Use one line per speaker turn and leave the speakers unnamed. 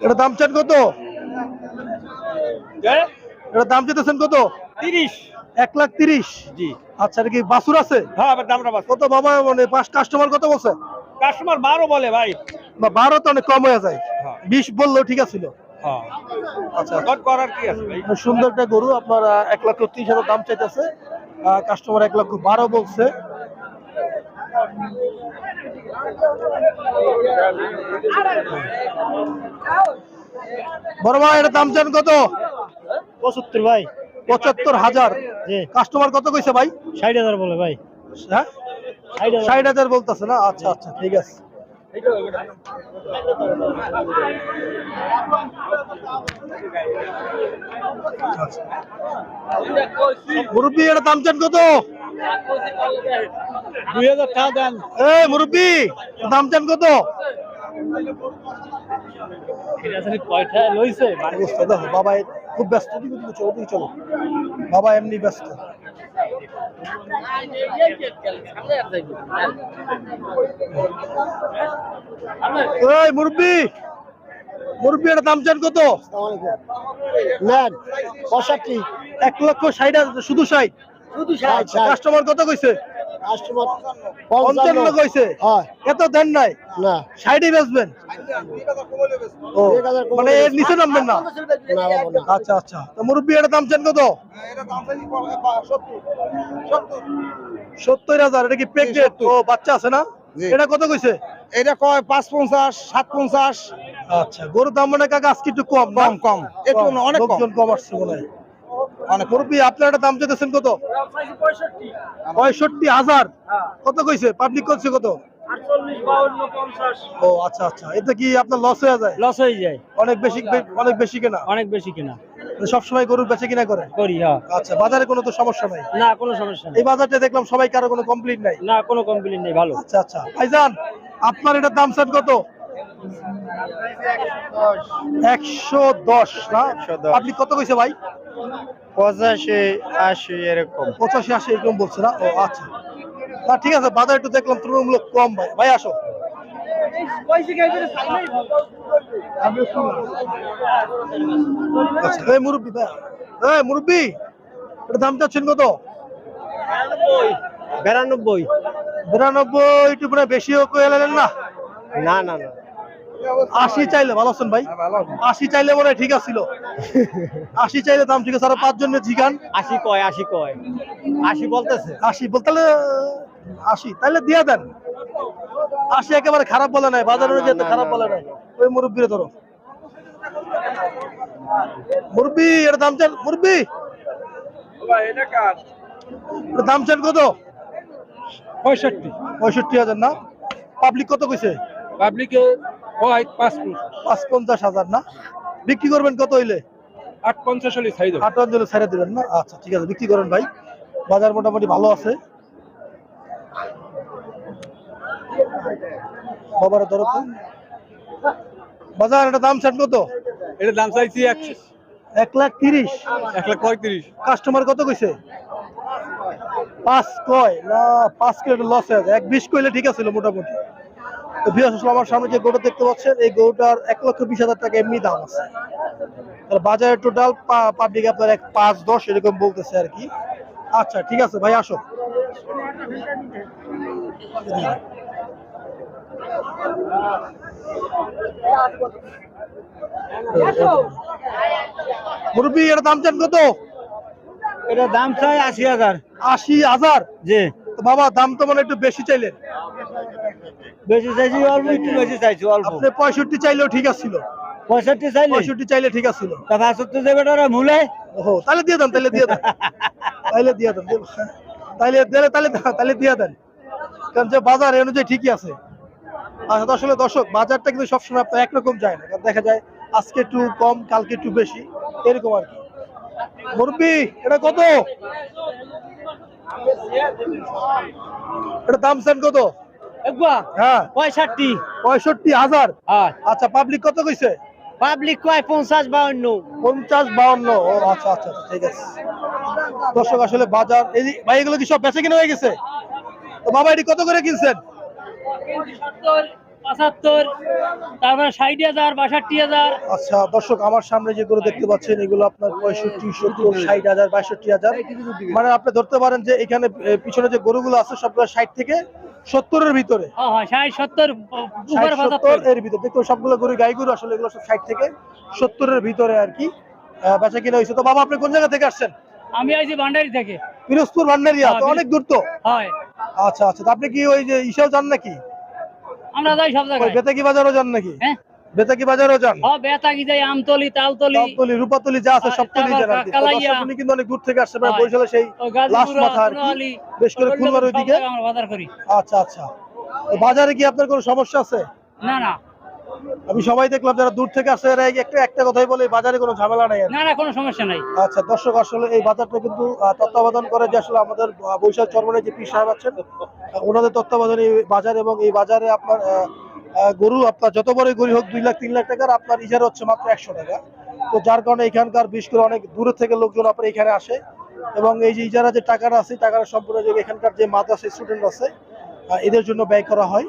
এটা দাম চান কত? এটা দাম চাইতেছেন কত?
তিরিশ।
এক লাখ তিরিশ?
জি।
আচ্ছা এটা কি বাসুর আছে?
হ্যাঁ দামটা
কত বাবা মানে পাঁচ কাস্টমার কত বলছে?
কাস্টমার বারো বলে ভাই।
বা বারো তো অনেক কম হয়ে যায়।
হ্যাঁ।
বিশ বললেও ঠিক আছিল
হ্যাঁ।
আচ্ছা। সুন্দর একটা গরু আপনার এক লক্ষ ত্রিশ হাজার দাম চাইতেছে। কাস্টমার এক লক্ষ বারো বলছে। বড় ভাই এটা দাম চান কত?
পঁচাত্তর ভাই।
পঁচাত্তর হাজার। কাস্টমার কত কইছে ভাই?
ষাট হাজার বলে ভাই।
হ্যাঁ?
ষাট হাজার।
ষাট হাজার বলতেছে না? আচ্ছা আচ্ছা ঠিক আছে। মুরব্বী এটা দাম চান কত?
দুই হাজার টাকা দেন।
এই মুরব্বী দাম চান কত?
কয়টা লইছে?
দেখো বাবা খুব ব্যস্ত ওদিকে ওদিকে চলো বাবা এমনি ব্যস্ত। এই মুরব্বী মুরব্বী এটা দাম চান কত?
নেন পঁয়ষট্টি।
এক লক্ষ ষাট হাজার শুধু ষাট।
শুধু
কাস্টমার কত কইছে? পঞ্চান্ন কইছে। এত দেন নাই।
না।
ষাটই বেচবেন। ও,
এক হাজার কমে
মানে এর নিচে নামবেন না?
না বাবু না।
আচ্ছা আচ্ছা। তো মুরব্বী এটা দাম চান কত? সত্তর হাজার এটা কি প্রেগনেন্ট ও বাচ্চা আছে না? এটা কত কইছে?
এটা কয় পাঁচ পঞ্চাশ সাত পঞ্চাশ।
আচ্ছা গরুর দাম মানে কাকা আজকে একটু কম?
কম কম। একটু অনেক কম।
কম আসছে মনে হয়। মুরব্বী আপনার একটা দাম চাইতেছেন কত? পঁয়ষট্টি হাজার। কত কইছে? পাবলিক করছে কত? ও আচ্ছা আচ্ছা। এটা কি আপনার লস হয়ে যায়?
লস হয়ে যায়।
অনেক বেশি অনেক বেশি কেনা?
অনেক বেশি কিনা।
সবসময় গরুর বেচে কিনা করে?
করি হ্যাঁ।
আচ্ছা বাজারে কোনো তো সমস্যা নাই?
না কোনো সমস্যা নেই।
এই বাজারটা দেখলাম সবাই কারও কোনো কমপ্লিট নাই।
না কোনো কমপ্লেন নেই ভালো।
আচ্ছা আচ্ছা। ভাইজান আপনার এটার দাম স্যার কত? একশো দশ। না?
110
আপনি কত কইছে ভাই?
পঁচাশি আশি এরকম।
পঁচাশি আশি এরকম বলছে না? ও আচ্ছা। না ঠিক আছে বাজার একটু দেখলাম তুলনামূলক কম ভাই। ভাই আসো। আচ্ছা মুরব্বী ভাই। এই মুরব্বী এটা দাম চাচ্ছেন কত?
বিরানব্বই।
বিরানব্বই একটু বেশিও কয়ে না?
না না না।
আশি চাইলে ভালো আছেন ভাই? আশি চাইলে মনে হয় ঠিক আছিল। আশি চাইলে দাম ঠিক আছে আরও পাঁচজনের জিগান।
আশি কয় আশি কয়। আশি বলতেছে।
আশি বলতে আশি তাহলে দিয়ে দেন। আশি একেবারে খারাপ বলে নাই বাজার অনুযায়ী খারাপ বলে নাই। ওই মুরব্বীরে ধরো। মুরব্বী এটা দাম চান মুরব্বী। দাম চান কত?
পঁয়ষট্টি।
পঁয়ষট্টি হাজার না? পাবলিক কত কইছে?
পাবলিকে পাঁচ
পাঁচ পঞ্চাশ। হাজার না? বিক্রি করবেন কত হইলে?
আট পঞ্চাশ হলে
আট ছেড়ে দিবেন না? আচ্ছা ঠিক আছে বিক্রি করেন ভাই। বাজার মোটামুটি ভালো আছে। বাবার বাজার এটা দাম চান কত?
এটা দাম চাইছি একশো
এক লাখ তিরিশ।
এক লাখ পঁয়ত্রিশ।
কাস্টমার কত কইছে? পাঁচ কয়। না পাঁচ কিলো লস হয়ে যায় এক বিশ কইলে ঠিক আছে মোটামুটি। তো বিয়াস আমার সামনে যে গরু দেখতে পাচ্ছেন এই গরুটার এক লক্ষ বিশ হাজার টাকা এমনি দাম আছে। বাজারে টোটাল পাবলিক আপনার এক পাঁচ দশ এরকম বলতেছে আর কি। আচ্ছা ঠিক আছে ভাই আসো। মুরব্বী এর দাম চান কত?
এটা দাম চাই আশি হাজার।
আশি হাজার?
জি।
তো বাবা দাম তো মানে একটু বেশি চাইলেন।
বেশি চাইছি অল্প একটু বেশি চাইছি অল্প।
আপনি পঁয়ষট্টি চাইলেও ঠিক আছিল।
পঁয়ষট্টি চাইলে?
পঁয়ষট্টি চাইলে ঠিক আছিল।
তা বাষট্টি যে বেটারা ভুলে?
ওহো তাহলে দিয়ে দেন তাহলে দিয়ে দেন। তাহলে দিয়ে দেন তাহলে দিলে তাহলে তাহলে দিয়ে দেন। কারণ যে বাজার অনুযায়ী ঠিকই আছে। আচ্ছা আসলে দর্শক বাজারটা কিন্তু সবসময় আপনার একরকম যায় না। কারণ দেখা যায় আজকে একটু কম কালকে একটু বেশি। এরকম আর কি। মুরব্বি এটা কত? এটা দাম চান কত? হ্যাঁ।
পঁয়ষট্টি।
পঁয়ষট্টি হাজার?
হ্যাঁ।
আচ্ছা পাবলিক কত কইছে?
পাবলিক কয়? পঞ্চাশ বাউন্ন।
পঞ্চাশ বাউন্ন। ও আচ্ছা আচ্ছা আচ্ছা, ঠিক আছে। দর্শক আসলে বাজার এই ভাই এগুলো কি সব বেচে কিনা হয়ে গেছে? তো বাবা এটি কত করে কিনছেন?
পঁচাত্তর তারপরে ষাট হাজার বাষট্টি হাজার।
আচ্ছা দর্শক আমার সামনে যে গরু দেখতে পাচ্ছেন এগুলো আপনার পঁয়ষট্টি সত্তর ষাট হাজার বাষট্টি হাজার। মানে আপনি ধরতে পারেন যে এখানে পিছনে যে গরুগুলো আছে সবগুলো ষাট থেকে সত্তরের ভিতরে। এর ভিতরে। সবগুলো গরু গাই গরু আসলে এগুলো সব ষাট থেকে সত্তরের ভিতরে আর কি। বেচা কিনা হয়েছে। তো বাবা আপনি কোন জায়গা থেকে আসছেন?
আমি আইছি ভান্ডারি থেকে।
পিরোজপুর ভান্ডারিয়া তো
হ্যাঁ,
অনেক দূর তো।
হয়।
আচ্ছা আচ্ছা। তো আপনি কি ওই যে ইসেও যান নাকি?
আমরা যাই সব জায়গায়।
বেতাকি বাজারও যান নাকি?
হ্যাঁ।
বেতাকি বাজারও যান।
যাই আমতলি তালতলি।
সবতলি রূপাতলি যা আছে সবতলি যান উনি কিন্তু অনেক দূর থেকে আসছে মানে
হয়।
বরিশালে সেই মাথা আর বেশ করে খুলনার ওইদিকে
আমরা বাজার করি।
আচ্ছা আচ্ছা। বাজারে কি আপনার কোনো সমস্যা আছে?
না না।
আমি সবাই দেখলাম যারা দূর থেকে আসে এরা একটা একটা কথাই বলে বাজারে কোনো ঝামেলা নাই
না না কোনো সমস্যা নাই।
আচ্ছা দর্শক আসলে এই বাজারটা কিন্তু তত্ত্বাবধান করে যে আসলে আমাদের বৈশাখ চর্মনে যে পীর সাহেব আছেন ওনাদের তত্ত্বাবধানে এই বাজার এবং এই বাজারে আপনার গরু আপনার যত বড় গরু হোক, দুই লাখ, তিন লাখ টাকার আপনার ইজারা হচ্ছে মাত্র একশো টাকা। তো যার কারণে এখানকার বিশেষ করে অনেক দূরের থেকে লোকজন আপনার এখানে আসে এবং এই যে ইজারা যে টাকাটা আছে টাকাটা সম্পূর্ণ যে এখানকার যে মাদ্রাসা স্টুডেন্ট আছে এদের জন্য ব্যয় করা হয়।